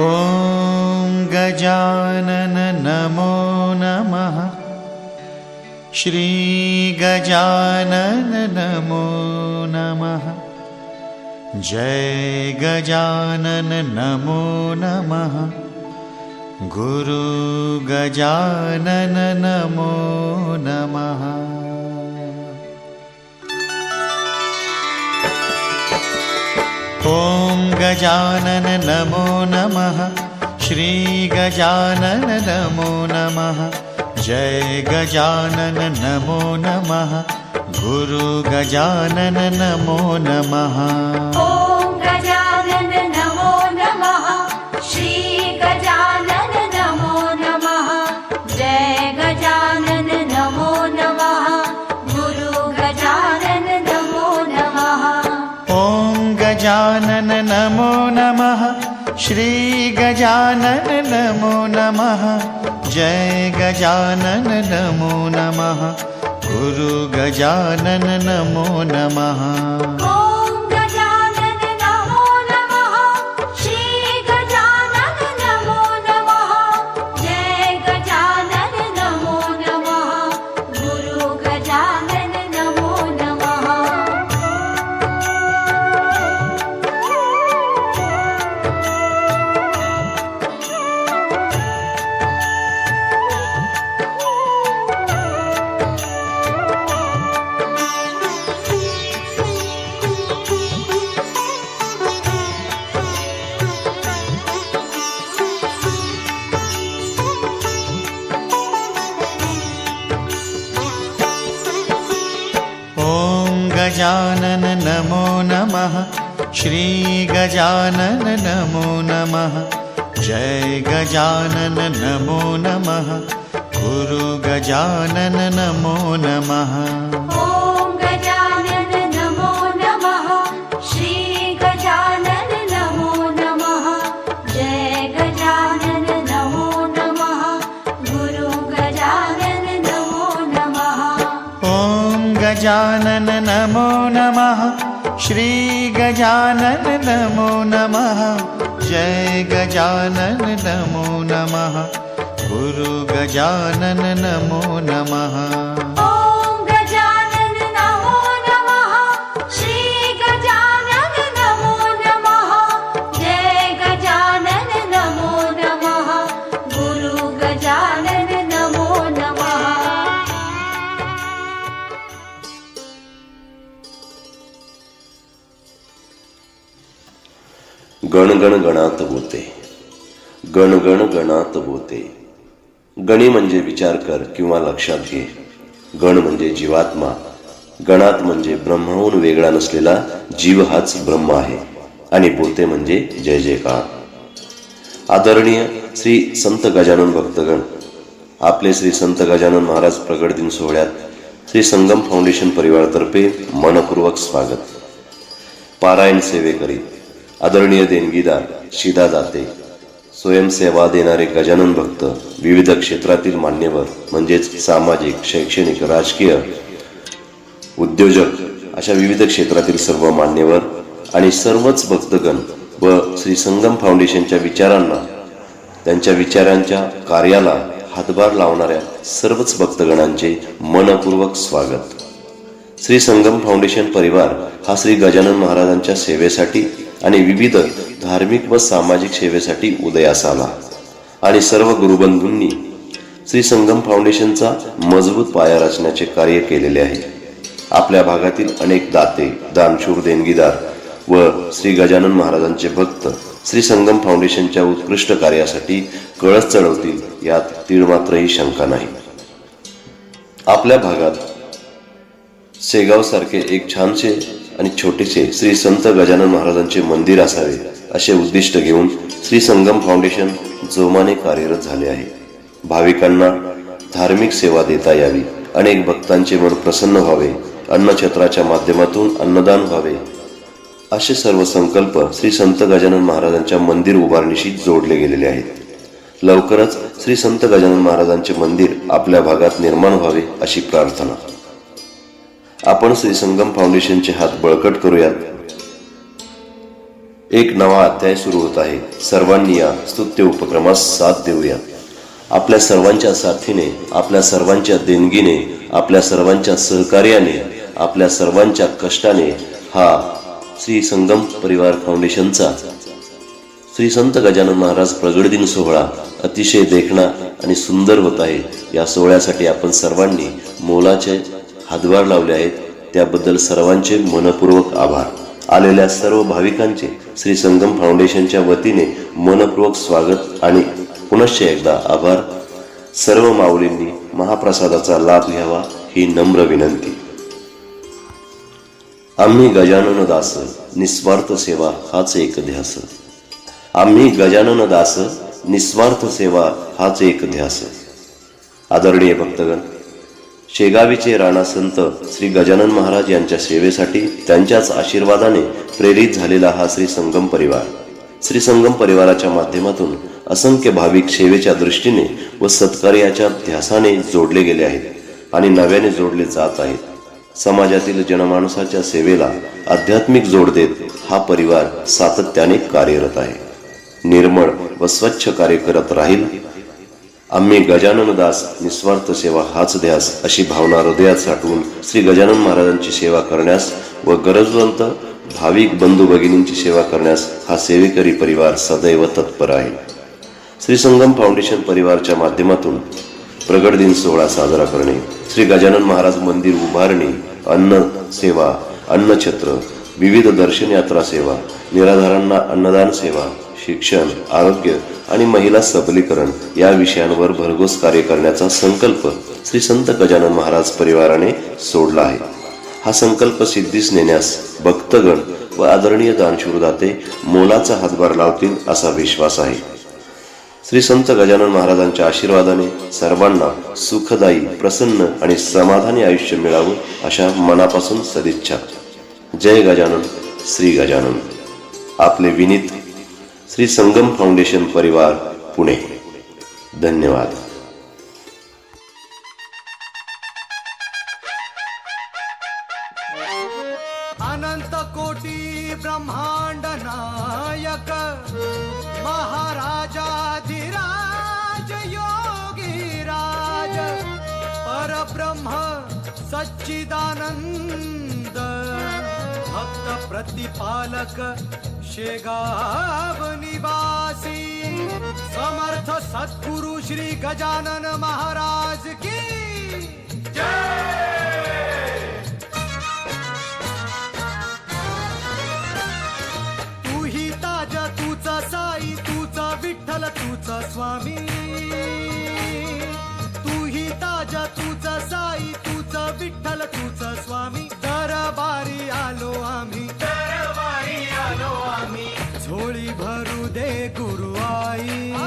ॐ गजानन नमो नमः। श्रीगजानन नमो नमः जय गजानन नमो नमः। गुरु गजानन नमो नमः। ॐ गजानन नमो नमः। श्रीगजानन नमो नमः। जय गजानन नमो नमः गुरु गजानन नमो नमः। ॐ गजानन नमो नमः। श्री गजानन नमो नमः। जय गजानन नमो नमः। गुरु गजानन नमो नमः। ॐ गजानन नमो नमः। श्रीगजानन नमो नमः। जय गजानन नमो नमः गुरु गजानन नमो नमः। गजानन नमो नमः। श्रीगजानन नमो नमः। जय गजानन नमो नमः। गुरु गजानन नमो नमः गजानन नमो नमः। श्रीगजानन नमो नमः। जय गजानन नमो नमः। गुरु गजानन नमो नमः। गणगण गणात होते. गणगण गणात होते. गणी म्हणजे विचार कर किंवा लक्षात घे. गण म्हणजे जीवात्मा. गणात म्हणजे ब्रह्महून वेगळा नसलेला जीव हाच ब्रह्म आहे. आणि बोलते म्हणजे जय जयकार. आदरणीय श्री संत गजानन भक्तगण आपले श्री संत गजानन महाराज प्रगट दिन सोहळ्यात श्री संगम फाउंडेशन परिवारातर्फे मनपूर्वक स्वागत. पारायण सेवेकरीत आदरणीय देणगीदार शिदा जाते स्वयंसेवा देणारे गजानन भक्त विविध क्षेत्रातील मान्यवर म्हणजेच सामाजिक शैक्षणिक राजकीय उद्योजक अशा विविध क्षेत्रातील सर्व मान्यवर आणि सर्वच भक्तगण व श्री संगम फाउंडेशनच्या विचारांना त्यांच्या विचारांच्या कार्याला हातभार लावणाऱ्या सर्वच भक्तगणांचे मनपूर्वक स्वागत. श्री संगम फाउंडेशन परिवार हा श्री गजानन महाराजांच्या सेवेसाठी आणि विविध धार्मिक व सामाजिक सेवेसाठी उदयास आला आणि सर्व गुरुबंधूंनी श्री संगम फाउंडेशनचा मजबूत पाया रचण्याचे कार्य केलेले आहे. आपल्या भागातील अनेक दाते दानशूर देणगीदार व श्री गजानन महाराजांचे भक्त श्री संगम फाउंडेशनच्या उत्कृष्ट कार्यासाठी कळस चढवतील यात तीळ मात्रही शंका नाही. आपल्या भागात शेगावसारखे एक छानसे आणि छोटेसे श्री संत गजानन महाराजांचे मंदिर असावे असे उद्दिष्ट घेऊन श्री संगम फाउंडेशन जोमाने कार्यरत झाले आहे. भाविकांना धार्मिक सेवा देता यावी अनेक भक्तांचे मन प्रसन्न व्हावे अन्नछत्राच्या माध्यमातून अन्नदान व्हावे. असे सर्व संकल्प श्री संत गजानन महाराजांच्या मंदिर उभारणीशी जोडले गेलेले आहेत. लवकरच श्री संत गजानन महाराजांचे मंदिर आपल्या भागात निर्माण व्हावे अशी प्रार्थना. आपण श्री संगम फाउंडेशनचे हात बळकट करूयात. एक नवा अध्याय सुरू होत आहे. सर्वांनी या स्तुत्य उपक्रमास साथ देऊयात. आपल्या सर्वांच्या साथीने आपल्या सर्वांच्या देणगीने आपल्या सर्वांच्या सहकार्याने आपल्या सर्वांच्या कष्टाने हा श्री संगम परिवार फाउंडेशनचा श्री संत गजानन महाराज प्रगट दिन सोहळा अतिशय देखणा आणि सुंदर होत आहे. या सोहळ्यासाठी आपण सर्वांनी मोलाचे हातभार लावले आहेत. त्याबद्दल सर्वांचे मनपूर्वक आभार. आलेल्या सर्व भाविकांचे श्री संगम फाउंडेशनच्या वतीने मनपूर्वक स्वागत आणि पुनश्च एकदा आभार. सर्व माऊलींनी महाप्रसादाचा लाभ घ्यावा ही नम्र विनंती. आम्ही गजानन दास निस्वार्थ सेवा हाच एक ध्यास. आम्ही गजानन दास निस्वार्थ सेवा हाच एक ध्यास. आदरणीय भक्तगण शेगावीचे राणा संत श्री गजानन महाराज यांच्या सेवेसाठी त्यांच्याच आशीर्वादाने प्रेरित झालेला हा श्री संगम परिवार. श्री संगम परिवाराच्या माध्यमातून असंख्य भाविक सेवेच्या दृष्टीने व सत्कार्याच्या ध्यासाने जोडले गेले आहेत आणि नव्याने जोडले जात आहेत. समाजातील जनमानसाच्या सेवेला आध्यात्मिक जोड देत हा परिवार सातत्याने कार्यरत आहे. निर्मळ व स्वच्छ कार्य करत राहील आम्ही गजानन दास निस्वार्थ सेवा हाच ध्यास अशी भावना हृदयात साठवून श्री गजानन महाराजांची सेवा करण्यास व गरजवंत भाविक बंधू भगिनींची सेवा करण्यास हा सेवेकरी परिवार सदैव तत्पर आहे. श्री संगम फाउंडेशन परिवारच्या माध्यमातून प्रगट दिन सोहळा साजरा करणे श्री गजानन महाराज मंदिर उभारणी अन्न सेवा अन्नछत्र विविध दर्शन यात्रा सेवा निराधारांना अन्नदान सेवा शिक्षण आरोग्य आणि महिला सबलीकरण या विषयांवर भरघोस कार्य करण्याचा संकल्प श्री संत गजानन महाराज परिवाराने सोडला आहे. हा संकल्प सिद्धीस नेण्यास भक्तगण व आदरणीय दानशूरदाते मोलाचा हातभार लावतील असा विश्वास आहे. श्री संत गजानन महाराजांच्या आशीर्वादाने सर्वांना सुखदायी प्रसन्न आणि समाधानी आयुष्य मिळावं अशा मनापासून सदिच्छा. जय गजानन श्री गजानन. आपले विनीत श्री संगम फाउंडेशन परिवार पुणे। धन्यवाद। अनंत कोटी ब्रह्मांड नायक महाराजाधिराज योगीराज परब्रह्म सच्चिदानंद भक्त प्रतिपालक शेगाव निवासी समर्थ सद्गुरु श्री गजानन महाराज की तू ही ताज तूच साई तूच विठ्ठल तूच स्वामी झोळी भरू दे गुरु आई झोळी भरू